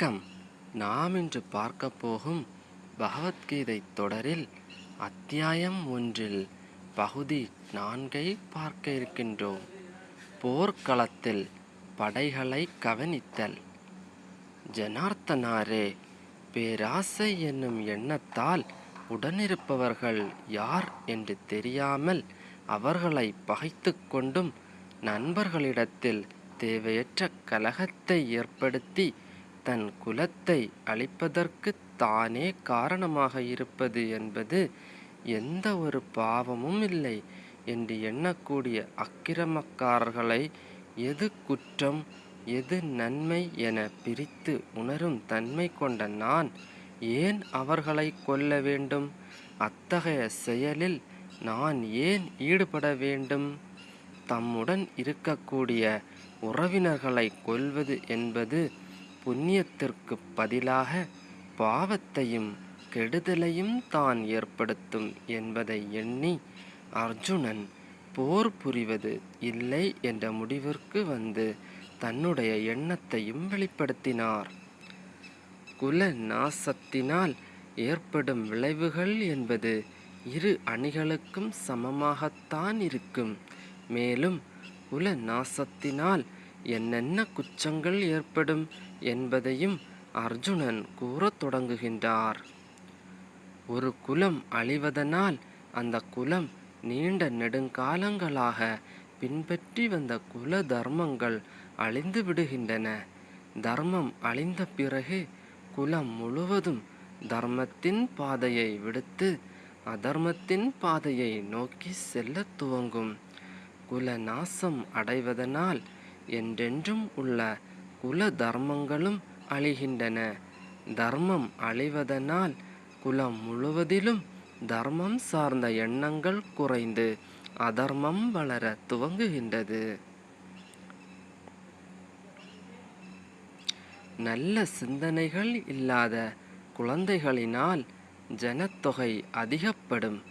வணக்கம். நாம் இன்று பார்க்க போகும் பகவத்கீதை தொடரில் அத்தியாயம் ஒன்றில் பகுதி நான்கை பார்க்க இருக்கின்றோம். போர்க்களத்தில் படைகளை கவனித்தல். ஜனார்த்தனாரே பேராசை என்னும் எண்ணத்தால் உடனிருப்பவர்கள் யார் என்று தெரியாமல் அவர்களை பகைத்து கொண்டும் நண்பர்களிடத்தில் தேவையற்ற கலகத்தை ஏற்படுத்தி தன் குலத்தை அழிப்பதற்கு தானே காரணமாக இருப்பது என்பது எந்த ஒரு பாவமும் இல்லை. என்று எண்ணக்கூடிய அக்கிரமக்காரர்களை எது குற்றம் எது நன்மை என பிரித்து உணரும் தன்மை கொண்ட நான் ஏன் அவர்களை கொல்ல வேண்டும்? அத்தகைய செயலில் நான் ஏன் ஈடுபட வேண்டும்? தம்முடன் இருக்கக்கூடிய உறவினர்களை கொல்வது என்பது புண்ணியத்திற்கு பதிலாக பாவத்தையும் கெடுதலையும் தான் ஏற்படுத்தும் என்பதை எண்ணி அர்ஜுனன் போர் புரிவது இல்லை என்ற முடிவிற்கு வந்து தன்னுடைய எண்ணத்தையும் வெளிப்படுத்தினார். குல நாசத்தினால் ஏற்படும் விளைவுகள் என்பது இரு அணிகளுக்கும் சமமாகத்தான் இருக்கும். மேலும் குல நாசத்தினால் என்னென்ன குற்றங்கள் ஏற்படும் என்பதையும் அர்ஜுனன் கூறத் தொடங்குகின்றார். ஒரு குலம் அழிவதனால் அந்த குலம் நீண்ட நெடுங்காலங்களாக பின்பற்றி வந்த குல தர்மங்கள் அழிந்து விடுகின்றன. தர்மம் அழிந்த பிறகு குலம் முழுவதும் தர்மத்தின் பாதையை விடுத்து அதர்மத்தின் பாதையை நோக்கி செல்லத் துவங்கும். குல நாசம் அடைவதனால் என்றென்றும் உள்ள குல தர்மங்களும் அழிகின்றன. தர்மம் அழிவதனால் குலம் முழுவதிலும் தர்மம் சார்ந்த எண்ணங்கள் குறைந்து அதர்மம் வளர துவங்குகின்றது. நல்ல சிந்தனைகள் இல்லாத குழந்தைகளினால் ஜனத்தொகை அதிகப்படும்.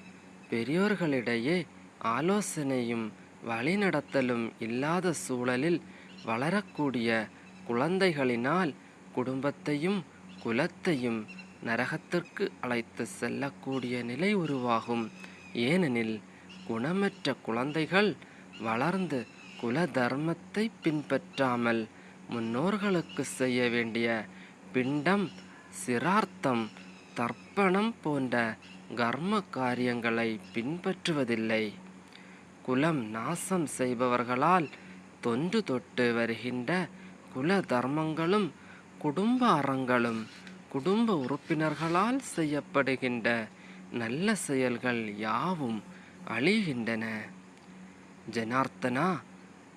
பெரியோர்களிடையே ஆலோசனையும் வழிநடத்தலும் இல்லாத சூழலில் வளரக்கூடிய குழந்தைகளினால் குடும்பத்தையும் குலத்தையும் நரகத்திற்கு அழைத்து செல்லக்கூடிய நிலை உருவாகும். ஏனெனில் குணமற்ற குழந்தைகள் வளர்ந்து குல தர்மத்தை பின்பற்றாமல் முன்னோர்களுக்கு செய்ய வேண்டிய பிண்டம் சிரார்த்தம் தர்ப்பணம் போன்ற கர்ம காரியங்களை பின்பற்றுவதில்லை. குலம் நாசம் செய்பவர்களால் தொன்று தொட்டு வருகின்ற குல தர்மங்களும் குடும்ப அறங்களும் குடும்ப உறுப்பினர்களால் செய்யப்படுகின்ற நல்ல செயல்கள் யாவும் அழிகின்றன. ஜனார்த்தனா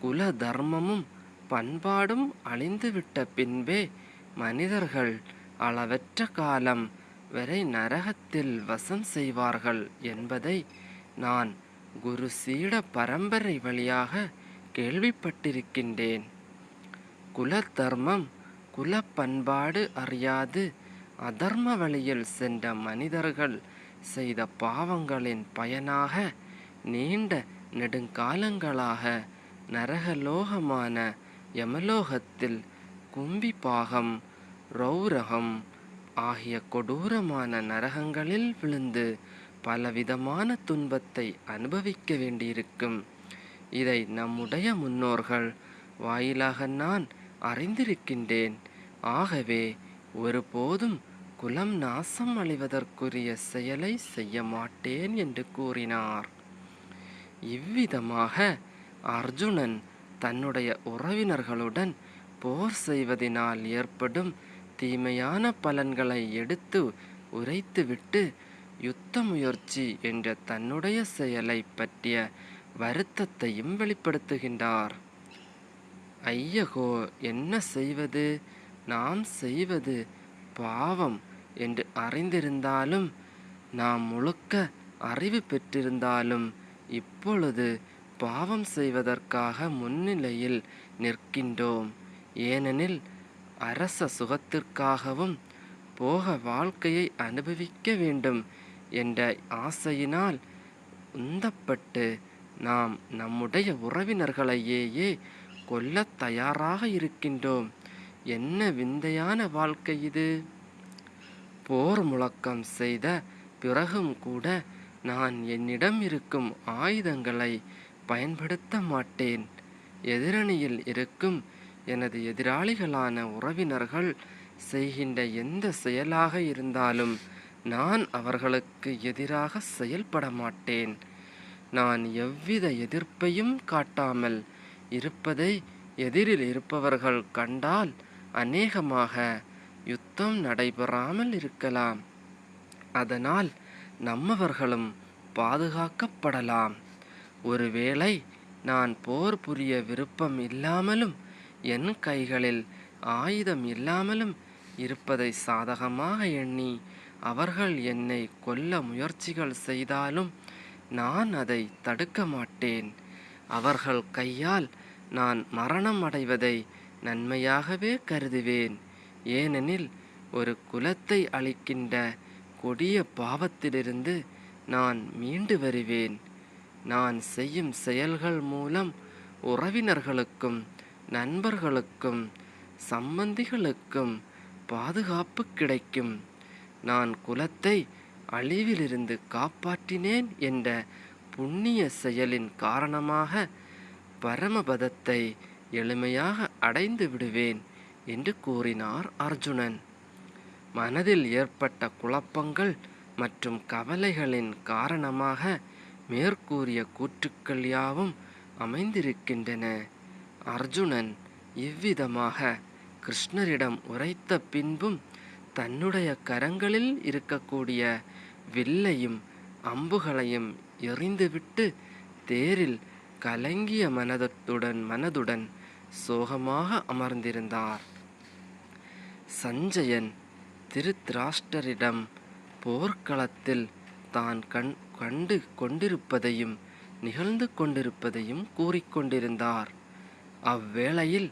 குல தர்மமும் பண்பாடும் அழிந்துவிட்ட பின்பே மனிதர்கள் அளவற்ற காலம் வரை நரகத்தில் வசம் செய்வார்கள் என்பதை நான் குரு சீட பரம்பரை வழியாக கேள்விப்பட்டிருக்கின்றேன். குலத்தர்மம் குலப்பண்பாடு குல பண்பாடு அறியாது அதர்ம வழியில் சென்ற மனிதர்கள் செய்த பாவங்களின் பயனாக நீண்ட நெடுங்காலங்களாக நரகலோகமான யமலோகத்தில் கும்பி பாகம் ரௌரகம் ஆகிய கொடூரமான நரகங்களில் விழுந்து பலவிதமான துன்பத்தை அனுபவிக்க வேண்டியிருக்கும். இதை நம்முடைய முன்னோர்கள் வாயிலாக நான் அறிந்திருக்கின்றேன். ஆகவே ஒருபோதும் குலம் நாசம் அழிவதற்குரிய செயலை செய்ய மாட்டேன் என்று கூறினார். இவ்விதமாக அர்ஜுனன் தன்னுடைய உறவினர்களுடன் போர் செய்வதினால் ஏற்படும் தீமையான பலன்களை எடுத்து உரைத்துவிட்டு யுத்த முயற்சி என்ற தன்னுடைய செயலை பற்றிய வருத்தத்தையும் வெளிப்படுத்துகின்றார். ஐயகோ என்ன செய்வது? நாம் செய்வது பாவம் என்று அறிந்திருந்தாலும் நாம் முழுக்க அறிவு பெற்றிருந்தாலும் இப்பொழுது பாவம் செய்வதற்காக முன்னிலையில் நிற்கின்றோம். ஏனெனில் அரச சுகத்திற்காகவும் போக வாழ்க்கையை அனுபவிக்க வேண்டும் என்ற ஆசையினால் உந்தப்பட்டு நாம் நம்முடைய உறவினர்களையேயே கொல்ல தயாராக இருக்கின்றோம். என்ன விந்தையான வாழ்க்கை இது? போர் முழக்கம் செய்த பிறகும் கூட நான் என்னிடம் இருக்கும் ஆயுதங்களை பயன்படுத்த மாட்டேன். எதிரணியில் இருக்கும் எனது எதிராளிகளான உறவினர்கள் செய்கின்ற எந்த செயலாக இருந்தாலும் நான் அவர்களுக்கு எதிராக செயல்பட மாட்டேன். நான் எவ்வித எதிர்ப்பையும் காட்டாமல் இருப்பதை எதிரில் இருப்பவர்கள் கண்டால் அநேகமாக யுத்தம் நடைபெறாமல் இருக்கலாம். அதனால் நம்மவர்களும் பாதுகாக்கப்படலாம். ஒருவேளை நான் போர் புரிய விருப்பம் இல்லாமலும் என் கைகளில் ஆயுதம் இல்லாமலும் இருப்பதை சாதகமாக எண்ணி அவர்கள் என்னை கொல்ல முயற்சிகள் செய்தாலும் நான் அதை தடுக்க மாட்டேன். அவர்கள் கையால் நான் மரணம் அடைவதை நன்மையாகவே கருதுவேன். ஏனெனில் ஒரு குலத்தை அழிக்கின்ற கொடிய பாவத்திலிருந்து நான் மீண்டு வருவேன். நான் செய்யும் செயல்கள் மூலம் உறவினர்களுக்கும் நண்பர்களுக்கும் சம்பந்திகளுக்கும் பாதுகாப்பு கிடைக்கும். நான் குலத்தை அழிவிலிருந்து காப்பாற்றினேன் என்ற புண்ணிய செயலின் காரணமாக பரமபதத்தை எளிமையாக அடைந்து விடுவேன் என்று கூறினார் அர்ஜுனன். மனதில் ஏற்பட்ட குழப்பங்கள் மற்றும் கவலைகளின் காரணமாக மேற்கூறிய கூற்றுக்கள் யாவும் அமைந்திருக்கின்றன. அர்ஜுனன் இவ்விதமாக கிருஷ்ணரிடம் உரைத்த பின்பும் தன்னுடைய கரங்களில் இருக்கக்கூடிய வில்லையும் அம்புகளையும் எறிந்துவிட்டு தேரில் கலங்கிய மனதத்துடன் மனதுடன் சோகமாக அமர்ந்திருந்தார். சஞ்சயன் திருத்ராஷ்டரிடம் போர்க்களத்தில் தான் கண் கண்டு கொண்டிருப்பதையும் நிகழ்ந்து கொண்டிருப்பதையும் கூறிக்கொண்டிருந்தார் அவ்வேளையில்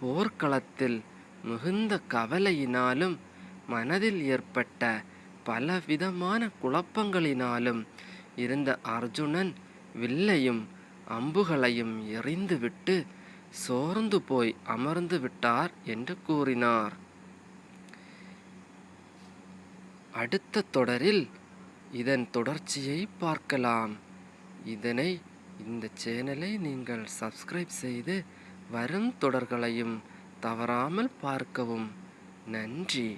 போர்க்களத்தில் மிகுந்த கவலையினாலும் மனதில் ஏற்பட்ட பலவிதமான குழப்பங்களினாலும் இருந்த அர்ஜுனன் வில்லையும் அம்புகளையும் எறிந்துவிட்டு சோர்ந்து போய் அமர்ந்து விட்டார் என்று கூறினார். அடுத்த தொடரில் இதன் தொடர்ச்சியை பார்க்கலாம். இதனை இந்த சேனலை நீங்கள் சப்ஸ்கிரைப் செய்து வரும் தொடர்களையும் தவறாமல் பார்க்கவும். நன்றி.